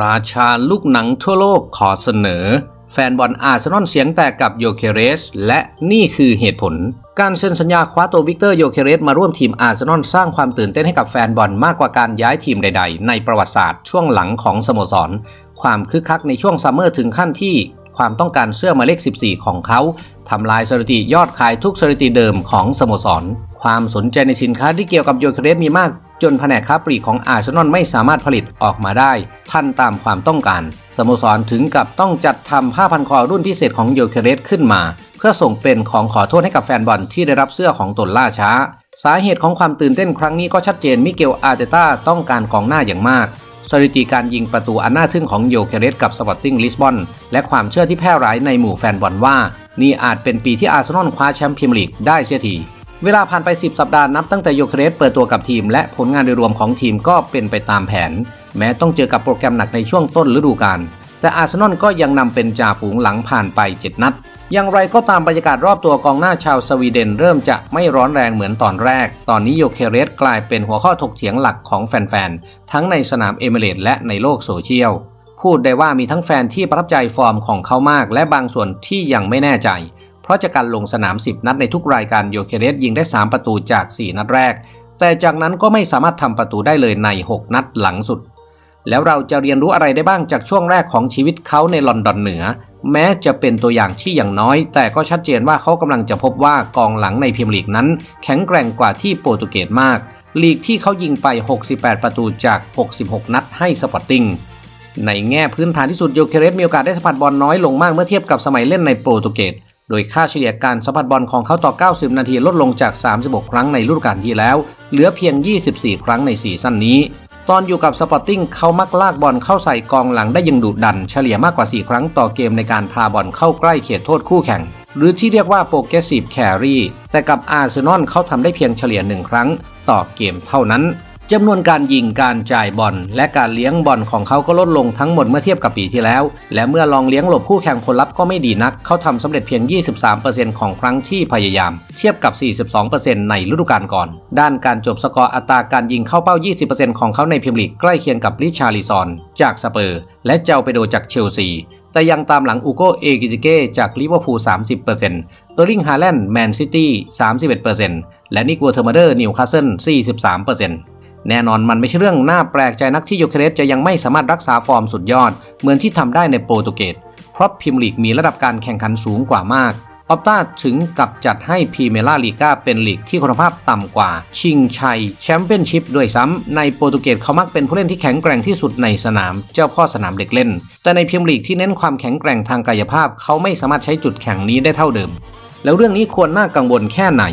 ราชาลูกหนังทั่วโลกขอเสนอ แฟนบอลอาร์เซนอลเสียงแตกกับโยเคเรส และนี่คือเหตุผล การเซ็นสัญญาคว้าตัววิกเตอร์โยเคเรสมาร่วมทีมอาร์เซนอลสร้างความตื่นเต้นให้กับแฟนบอลมากกว่าการย้ายทีมใดๆ ในประวัติศาสตร์ช่วงหลังของสโมสร ความคึกคักในช่วงซัมเมอร์ถึงขั้นที่ความต้องการเสื้อหมายเลข 14 ของเขาทำลายสถิติยอดขายทุกสถิติเดิมของสโมสร ความสนใจในสินค้าที่เกี่ยวกับโยเคเรสมีมาก จนแผนกค้าปลีกของอาร์เซนอลไม่สามารถผลิตออกมาได้ทันตามความต้องการ สโมสรถึงกับต้องจัดทำผ้าพันคอรุ่นพิเศษของโยเคเรสขึ้นมา เพื่อส่งเป็นของขอโทษให้กับแฟนบอลที่ได้รับเสื้อของตนล่าช้า สาเหตุของความตื่นเต้นครั้งนี้ก็ชัดเจนมิเกลอาร์เตต้าต้องการกองหน้าอย่างมากสถิติการยิงประตูอันน่าทึ่งของโยเคเรสกับสปอร์ติ้งลิสบอนและความเชื่อที่แพร่หลายในหมู่แฟนบอลว่า นี่อาจเป็นปีที่อาร์เซนอลคว้าแชมป์พรีเมียร์ลีกได้เสียที เวลาผ่านไป 10 สัปดาห์นับตั้งแต่โยเคเรสเปิดตัวกับทีม และผลงานโดยรวมของทีมก็เป็นไปตามแผน แม้ต้องเจอกับโปรแกรมหนักในช่วงต้นฤดูกาลแต่อาร์เซนอลก็ยังนำเป็นจ่าฝูงหลังผ่านไป 7 นัด อย่างไรก็ตามบรรยากาศรอบตัวกองหน้าชาวสวีเดนเริ่มจะไม่ร้อนแรงเหมือนตอนแรก ตอนนี้โยเคเรสกลายเป็นหัวข้อถกเถียงหลักของแฟนๆ ทั้งในสนามเอเมเรตและในโลกโซเชียล พูดได้ว่ามีทั้งแฟนที่ประทับใจฟอร์มของเขามาก และบางส่วนที่ยังไม่แน่ใจ เพราะจากการลงสนาม 10 นัดในทุกรายการโยเคเรสยิงได้ 3 ประตูจาก 4 นัดแรก แต่จากนั้นก็ไม่สามารถทำประตูได้เลยใน 6 นัดหลังสุด แล้วเราจะเรียนรู้อะไรได้บ้างจากช่วงแรกของชีวิตเขาในลอนดอนเหนือ แม้จะเป็นตัวอย่างที่อย่างน้อย แต่ก็ชัดเจนว่าเขากำลังจะพบว่ากองหลังในพรีเมียร์ลีกนั้น แข็งแกร่งกว่าที่โปรตุเกสมากลีกที่เขายิงไป 68 ประตูจาก 66 นัดให้สปอร์ติ้งในแง่พื้นฐานที่สุดโยเคเรสมีโอกาสได้สัมผัสบอลน้อยลงมากเมื่อเทียบกับสมัยเล่นในโปรตุเกส โดยค่าเฉลี่ยการสัมผัสบอลของเขาต่อ 90 นาทีลดลงจาก 36 ครั้งในฤดูกาลที่แล้ว เหลือเพียง 24 ครั้งในซีซั่นนี้ ตอนอยู่กับสปอร์ติ้งเขามักลากบอลเข้าใส่กองหลังได้ยังดุดัน เฉลี่ยมากกว่า 4 ครั้งต่อเกมในการพาบอลเข้าใกล้เขตโทษคู่แข่ง หรือที่เรียกว่าโปรเกสซีฟแครีแต่กับอาร์เซนอลเขาทำได้เพียงเฉลี่ย 1 ครั้งต่อเกมเท่านั้น จำนวนการยิงการจ่ายบอลและการเลี้ยงบอลของเขาก็ลดลงทั้งหมดเมื่อเทียบกับปีที่แล้ว และเมื่อลองเลี้ยงหลบคู่แข่งผลลัพธ์ก็ไม่ดีนัก เขาทำสำเร็จเพียง 23%ของครั้งที่พยายาม เทียบกับ 42%ในฤดูกาลก่อน ด้านการจบสกอร์อัตราการยิงเข้าเป้า 20%ของเขาในพรีเมียร์ลีกใกล้เคียงกับลิชาริซอน จากสเปอร์ และเจ้าไปโดจากเชลซีแต่ยังตามหลังอูโกเอกิติเก้จากลิเวอร์พูล 30%เออร์ลิงฮาแลนด์แมนซิตี้ 31%และนิกวอร์เทอร์มาเดอร์นิวคาสเซิล 43% แน่นอนมันไม่ใช่เรื่องน่าแปลกใจนักที่โยเคเรสจะยังไม่สามารถรักษาฟอร์มสุดยอด เหมือนที่ทำได้ในโปรตุเกส เพราะพรีเมียร์ลีกมีระดับการแข่งขันสูงกว่ามาก ออปต้าถึงกับจัดให้พรีเมียร์ลีกาเป็นลีกที่คุณภาพต่ำกว่า ชิงชัยแชมเปี้ยนชิพด้วยซ้ำในโปรตุเกสเขามักเป็นผู้เล่นที่แข็งแกร่งที่สุดในสนาม เจ้าพ่อสนามเด็กเล่น แต่ในพรีเมียร์ลีกที่เน้นความแข็งแกร่งทางกายภาพ เขาไม่สามารถใช้จุดแข็งนี้ได้เท่าเดิม แล้วเรื่องนี้ควรน่ากังวลแค่ไหน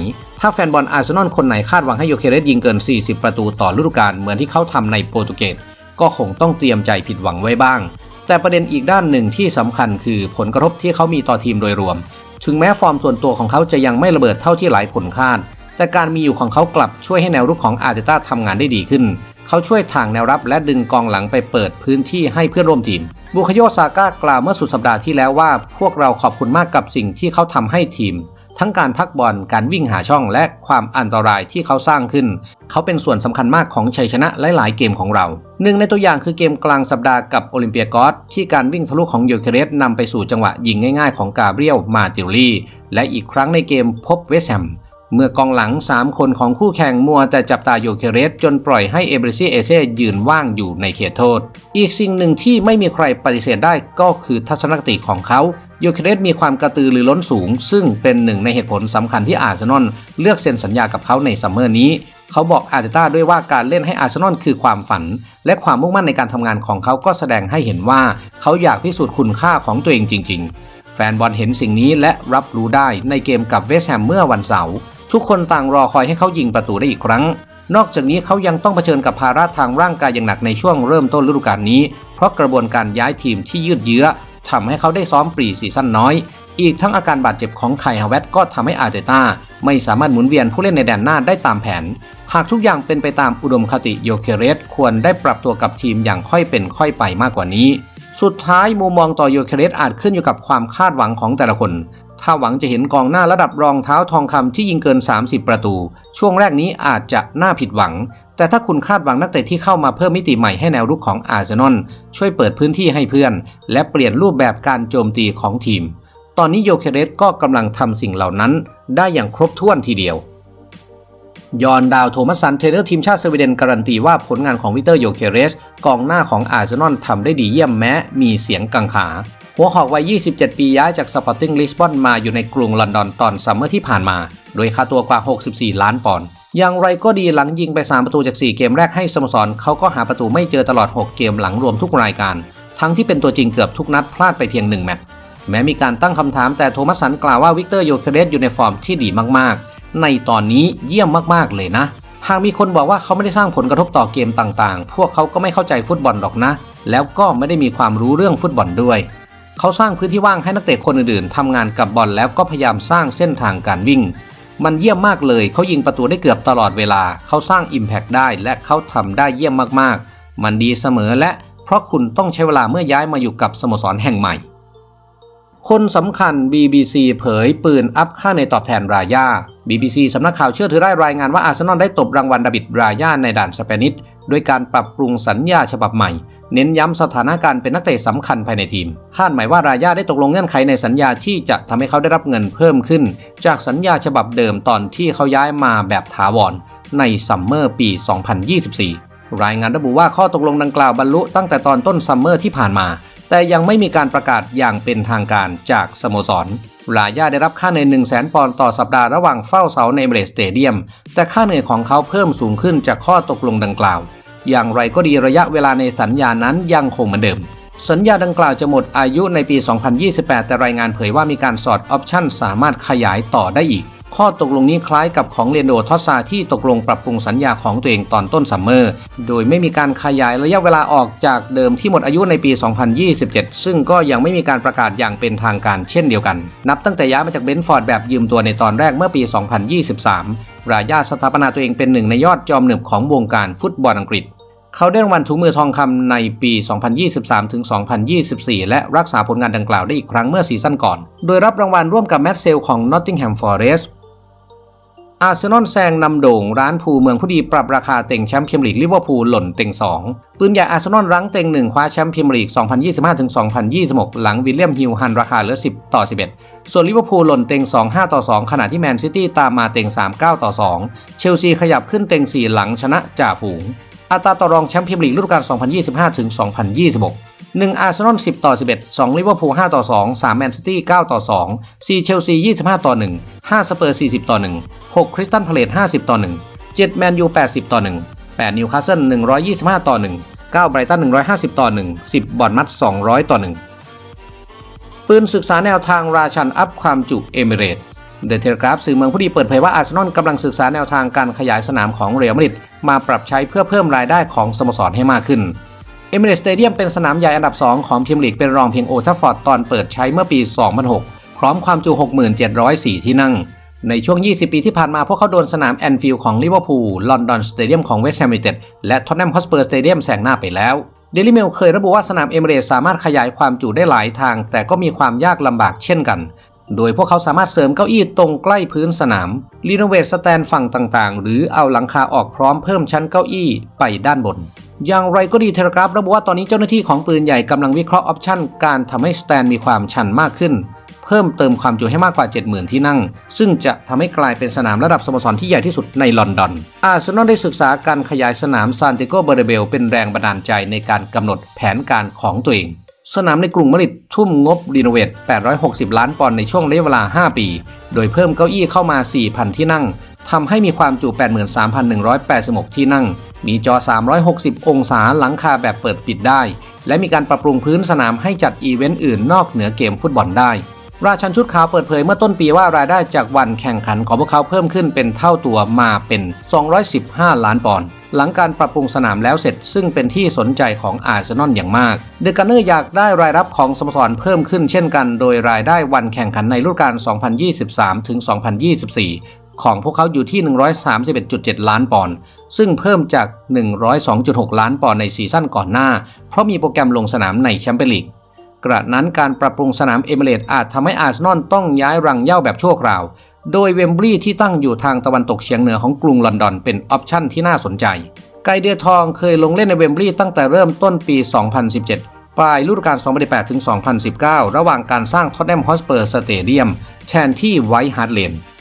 ถ้าแฟนบอลอาร์เซนอลคนไหนคาดหวังให้โยเคเรสยิงเกิน 40 ประตูต่อฤดูกาลเหมือนที่เขาทำในโปรตุเกสก็คงต้องเตรียมใจผิดหวังไว้บ้าง แต่ประเด็นอีกด้านหนึ่งที่สำคัญคือผลกระทบที่เขามีต่อทีมโดยรวม ถึงแม้ฟอร์มส่วนตัวของเขาจะยังไม่ระเบิดเท่าที่หลายคนคาด แต่การมีอยู่ของเขากลับช่วยให้แนวรุกของอาร์เตต้าทำงานได้ดีขึ้น เขาช่วยทางแนวรับและดึงกองหลังไปเปิดพื้นที่ให้เพื่อนร่วมทีมบุคโยซาก้ากล่าวเมื่อสุดสัปดาห์ที่แล้วว่า พวกเราขอบคุณมากกับสิ่งที่เขาทำให้ทีม ทั้งการพักบอลการวิ่งหาช่องและความอันตรายที่เขาสร้างขึ้น เขาเป็นส่วนสำคัญมากของชัยชนะหลายๆเกมของเรา หนึ่งในตัวอย่างคือเกมกลางสัปดาห์กับโอลิมเปียกอสที่การวิ่งทะลุของโยเคเรสนำไปสู่จังหวะยิงง่าย ๆ ของกาเบรียลมาติลลี่และอีกครั้งในเกมพบเวสแฮม เมื่อกองหลัง 3 คนของคู่แข่งมัวแต่จับตาโยเคเรสจนปล่อยให้เอเบรซีเอเซ่ยืนว่างอยู่ในเขตโทษ อีกสิ่งหนึ่งที่ไม่มีใครปฏิเสธได้ก็คือทัศนคติของเขาโยเคเรสมีความกระตือรือร้นสูง ซึ่งเป็นหนึ่งในเหตุผลสำคัญที่อาร์เซนอลเลือกเซ็นสัญญากับเขาในซัมเมอร์นี้เขาบอกอาร์เตต้าด้วยว่าการเล่นให้อาร์เซนอลคือความฝัน และความมุ่งมั่นในการทำงานของเขาก็แสดงให้เห็นว่าเขาอยากพิสูจน์คุณค่าของตัวเองจริง ๆ แฟนบอลเห็นสิ่งนี้และรับรู้ได้ในเกมกับเวสต์แฮมเมื่อวันเสาร์ ทุกคนต่างรอคอยให้เขายิงประตูได้อีกครั้ง นอกจากนี้เขายังต้องเผชิญกับภาระทางร่างกายอย่างหนักในช่วงเริ่มต้นฤดูกาลนี้ เพราะกระบวนการย้ายทีมที่ยืดเยื้อทำให้เขาได้ซ้อมปรีซีซั่นน้อย อีกทั้งอาการบาดเจ็บของไคฮาวเวตก็ทำให้อาร์เตต้าไม่สามารถหมุนเวียนผู้เล่นในแดนหน้าได้ตามแผน หากทุกอย่างเป็นไปตามอุดมคติโยเคเรสควรได้ปรับตัวกับทีมอย่างค่อยเป็นค่อยไปมากกว่านี้ สุดท้ายมุมมองต่อโยเคเรสอาจขึ้นอยู่กับความคาดหวังของแต่ละคน ถ้าหวังจะเห็นกองหน้าระดับรองเท้าทองคำที่ยิงเกิน 30 ประตู ช่วงแรกนี้อาจจะน่าผิดหวัง แต่ถ้าคุณคาดหวังนักเตะที่เข้ามาเพิ่มมิติใหม่ให้แนวรุกของอาร์เซนอลช่วยเปิดพื้นที่ให้เพื่อน และเปลี่ยนรูปแบบการโจมตีของทีม ตอนนี้โยเคเรสก็กำลังทำสิ่งเหล่านั้น ได้อย่างครบถ้วนทีเดียวยอนดาวโทมัสซันเทรนเนอร์ทีมชาติสวีเดนการันตีว่าผลงานของวิเตอร์โยเคเรสกองหน้าของอาร์เซนอลทำได้ดีเยี่ยมแม้มีเสียงกังขา หัวหอกวัย 27 ปีย้ายจากสปอร์ติ้งลิสบอนมาอยู่ในกรุงลอนดอนตอนซัมเมอร์ที่ผ่านมา โดยค่าตัวกว่า 64 ล้านปอนด์ อย่างไรก็ดีหลังยิงไป 3 ประตูจาก 4 เกมแรกให้สโมสรเขาก็หาประตูไม่เจอตลอด 6 เกมหลังรวมทุกรายการ ทั้งที่เป็นตัวจริงเกือบทุกนัดพลาดไปเพียง 1 แมตช์ แม้มีการตั้งคำถามแต่โทมัสสันกล่าวว่าวิกเตอร์โยเคเรสอยู่ในฟอร์มที่ดีมากๆ ในตอนนี้เยี่ยมมากๆเลยนะ หากมีคนบอกว่าเขาไม่ได้สร้างผลกระทบต่อเกมต่างๆ พวกเขาก็ไม่เข้าใจฟุตบอลหรอกนะ แล้วก็ไม่ได้มีความรู้เรื่องฟุตบอลด้วย เขาสร้างพื้นที่ว่างให้นักเตะคนอื่นๆทำงานกับบอลแล้วก็พยายามสร้างเส้นทางการวิ่ง มันเยี่ยมมากเลยเขายิงประตูได้เกือบตลอดเวลา เขาสร้าง Impact ได้และเขาทำได้เยี่ยมมากๆ มันดีเสมอและเพราะคุณต้องใช้เวลาเมื่อย้ายมาอยู่กับสโมสรแห่งใหม่ คนสำคัญ BBC เผยปืนอัพค่าในตอบแทนรายา BBC สำนักข่าวเชื่อถือได้รายงานว่าอาร์เซนอลได้ตบรางวัลดาบิดรายาในด่านสเปนิช ด้วยการปรับปรุงสัญญาฉบับใหม่ เน้นย้ำสถานะการเป็นนักเตะสำคัญภายในทีม คาดหมายว่ารายาได้ตกลงเงื่อนไขในสัญญาที่จะทำให้เขาได้รับเงินเพิ่มขึ้น จากสัญญาฉบับเดิมตอนที่เขาย้ายมาแบบถาวรในซัมเมอร์ปี 2024รายงานระบุว่าข้อตกลงดังกล่าวบรรลุตั้งแต่ตอนต้นซัมเมอร์ที่ผ่านมา แต่ยังไม่มีการประกาศอย่างเป็นทางการจากสโมสร รายาได้รับค่าเหนื่อย1 0 0 0 0 0ปอนด์ต่อสัปดาห์ระหว่างเฝ้าเสาในเบรสเตเดียม แต่ค่าเหนื่อยของเขาเพิ่มสูงขึ้นจากข้อตกลงดังกล่าว อย่างไรก็ดีระยะเวลาในสัญญานั้นยังคงเหมือนเดิม สัญญาดังกล่าวจะหมดอายุในปี 2028 แต่รายงานเผยว่ามีการสอดออปชั่นสามารถขยายต่อได้อีก ข้อตกลงนี้คล้ายกับของเรนโดทอสซาที่ตกลงปรับปรุงสัญญาของตัวเองตอนต้นซัมเมอร์ โดยไม่มีการขยายระยะเวลาออกจากเดิมที่หมดอายุในปี 2027 ซึ่งก็ยังไม่มีการประกาศอย่างเป็นทางการเช่นเดียวกัน นับตั้งแต่ย้ายมาจากเบนฟอร์ดแบบยืมตัวในตอนแรกเมื่อปี 2023 ราญาสถาปนาตัวเองเป็นหนึ่งในยอดจอมหนึบของวงการฟุตบอลอังกฤษ เขาได้รางวัลถุงมือทองคำในปี 2023 ถึง 2024 และรักษาผลงานดังกล่าวได้อีกครั้งเมื่อซีซั่นก่อน โดยรับรางวัลร่วมกับแมตต์เซลของ Nottingham Forest อาร์เซนอลแซงนำโด่งร้านภูเมืองผู้ดีปรับราคาเต็งแชมป์พรีเมียร์ลีกลิเวอร์พูลหล่นเต็ง 2 ปืนใหญ่อาร์เซนอลรั้งเต็ง 1 คว้าแชมป์พรีเมียร์ลีก 2025-2026 หลังวิลเลียมฮิลหันราคาเหลือ 10 ต่อ 11 ส่วนลิเวอร์พูลหล่นเต็ง 2 5 ต่อ 2 ขณะที่แมนซิตี้ตามมาเต็ง 3 9 ต่อ 2 เชลซีขยับขึ้นเต็ง 4 หลังชนะจ่าฝูง อัตราต่อรองแชมป์พรีเมียร์ลีกฤดูกาล2025-2026 1อาร์เซนอล10 ต่อ 11 2ลิเวอร์พูล5ต่อ 2 3แมนซิตี้9ต่อ 2 4 เชลซี 25 ต่อ 1 5 สเปอร์ 40 ต่อ 1 6 คริสตันพาเลต50 ต่อ 1 7 แมนยู 80 ต่อ 1 8 นิวคาสเซิล 125 ต่อ 1 9 ไบรตัน 150 ต่อ 1 10 บอร์นมัต200 ต่อ 1 ปืนศึกษาแนวทางราชันอัพความจุเอมิเรตเดอะเทเลกราฟสื่อเมืองผู้ดีเปิดเผยว่าอาร์เซนอลกำลังศึกษาแนวทางการขยายสนามของเรอัลมาดริดมาปรับใช้เพื่อเพิ่มรายได้ของสโมสรให้มากขึ้น เอมิเรตสเตเดียมเป็นสนามใหญ่อันดับ 2 ของพรีเมียร์ลีกเป็นรองเพียงโอทัฟฟอร์ดตอนเปิดใช้เมื่อปี 2006 พร้อมความจุ 6704 ที่นั่ง ในช่วง 20 ปีที่ผ่านมาพวกเขาโดนสนามแอนฟิลด์ของลิเวอร์พูลลอนดอนสเตเดียมของเวสต์แฮมยูไนเต็ดและท็อตแนมฮอสเปอร์สเตเดียมแซงหน้าไปแล้วเดลิเมลเคยระบุว่าสนามเอมิเรตสามารถขยายความจุได้หลายทาง แต่ก็มีความยากลำบากเช่นกัน โดยพวกเขาสามารถเสริมเก้าอี้ตรงใกล้พื้นสนามรีโนเวทสแตนฝั่งต่างๆ หรือเอาหลังคาออกพร้อมเพิ่มชั้นเก้าอี้ไปด้านบน อย่างไรก็ดีเทเลกราฟระบุว่าตอนนี้เจ้าหน้าที่ของปืนใหญ่กำลังวิเคราะห์ออปชันการทำให้สแตนมีความชันมากขึ้น เพิ่มเติมความจุให้มากกว่า 70,000 ที่นั่ง ซึ่งจะทำให้กลายเป็นสนามระดับสโมสรที่ใหญ่ที่สุดในลอนดอน อาร์เซนอลได้ศึกษาการขยายสนามซานติโกเบอร์เบลเป็นแรงบันดาลใจในการกำหนดแผนการของตัวเองสนามในกรุงมาดริดทุ่มงบรีโนเวท 860 ล้านปอนด์ในช่วงระยะเวลา 5 ปี โดยเพิ่มเก้าอี้เข้ามา 4,000 ที่นั่ง ทำให้มีความจุ 83,186 ที่นั่ง มีจอ 360 องศาหลังคาแบบเปิดปิดได้ และมีการปรับปรุงพื้นสนามให้จัดอีเวนต์อื่นนอกเหนือเกมฟุตบอลได้ ราชันชุดขาวเปิดเผยเมื่อต้นปีว่ารายได้จากวันแข่งขันของพวกเขาเพิ่มขึ้นเป็นเท่าตัวมาเป็น 215 ล้านปอนด์หลังการปรับปรุงสนามแล้วเสร็จซึ่งเป็นที่สนใจของอาร์เซนอลอย่างมาก เดอะกันเนอร์อยากได้รายรับของสโมสรเพิ่มขึ้นเช่นกัน โดยรายได้วันแข่งขันในฤดูกาล 2023 ถึง 2024 ของพวกเขาอยู่ที่ 131.7 ล้านปอนด์ ซึ่งเพิ่มจาก 102.6 ล้านปอนด์ในซีซั่นก่อนหน้า เพราะมีโปรแกรมลงสนามในแชมเปี้ยนลีก กระนั้นการปรับปรุงสนามเอมิเรต์อาจทำให้อาร์เซนอลต้องย้ายรังเหย้าแบบชั่วคราว โดยเวมบลีย์ที่ตั้งอยู่ทางตะวันตกเฉียงเหนือของกรุงลอนดอนเป็นออปชั่นที่น่าสนใจ ไกเดียทองเคยลงเล่นในเวมบลีย์ตั้งแต่เริ่มต้นปี 2017ปลายฤดูกาล 2018 ถึง 2019 ระหว่างการสร้างท็อตแนมฮอสเปอร์สเตเดียมแทนที่ไวท์ฮาร์ดเลน